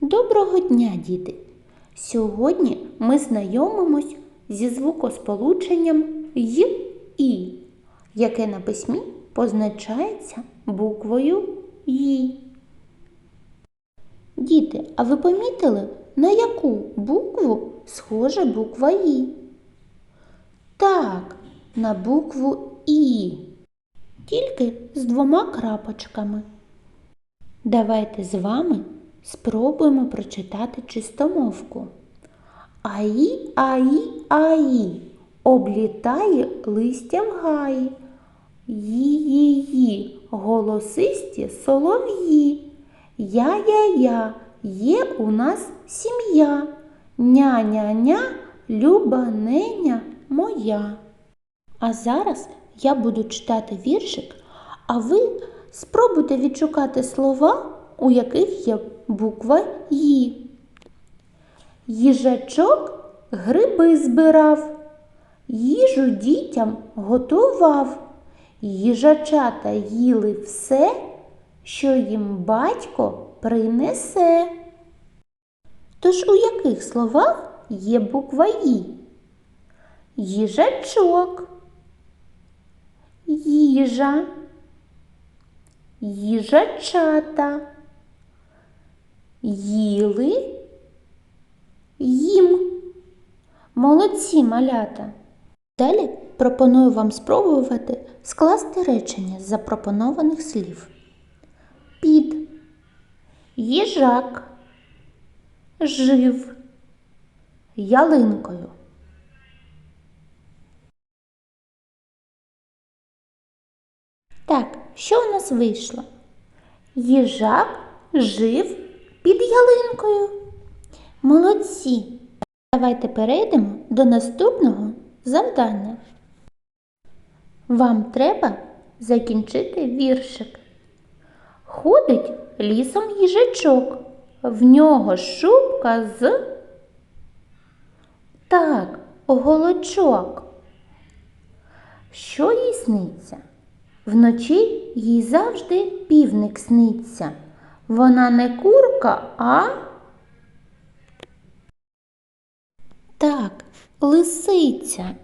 Доброго дня, діти! Сьогодні ми знайомимось зі звукосполученням й і, яке на письмі позначається буквою «ї». Діти, а ви помітили, на яку букву схожа буква «і»? Так, на букву І, тільки з двома крапочками. Давайте з вами спробуємо прочитати чистомовку. Аї, аї, аї, облітає листя в гаї. Ї-ї-ї, голосисті солов'ї. Я-я-я, є у нас сім'я. Ня-ня-ня, люба неня моя. А зараз я буду читати віршик, а ви спробуйте відшукати слова, у яких є буква «ї». Їжачок гриби збирав, їжу дітям готував. Їжачата їли все, що їм батько принесе. Тож у яких словах є буква «і»? Їжачок, їжа, їжачата, їли, їм. Молодці малята. Далі пропоную вам спробувати скласти речення з запропонованих слів. Під, їжак, жив, ялинкою. Так, що у нас вийшло? Їжак жив під ялинкою. Молодці. Давайте перейдемо до наступного завдання. Вам треба закінчити віршик. Ходить лісом їжачок, в нього шубка з. Так, голочок. Що їй сниться? Вночі їй завжди півник сниться. Вона не курка, а. Так, лисиця.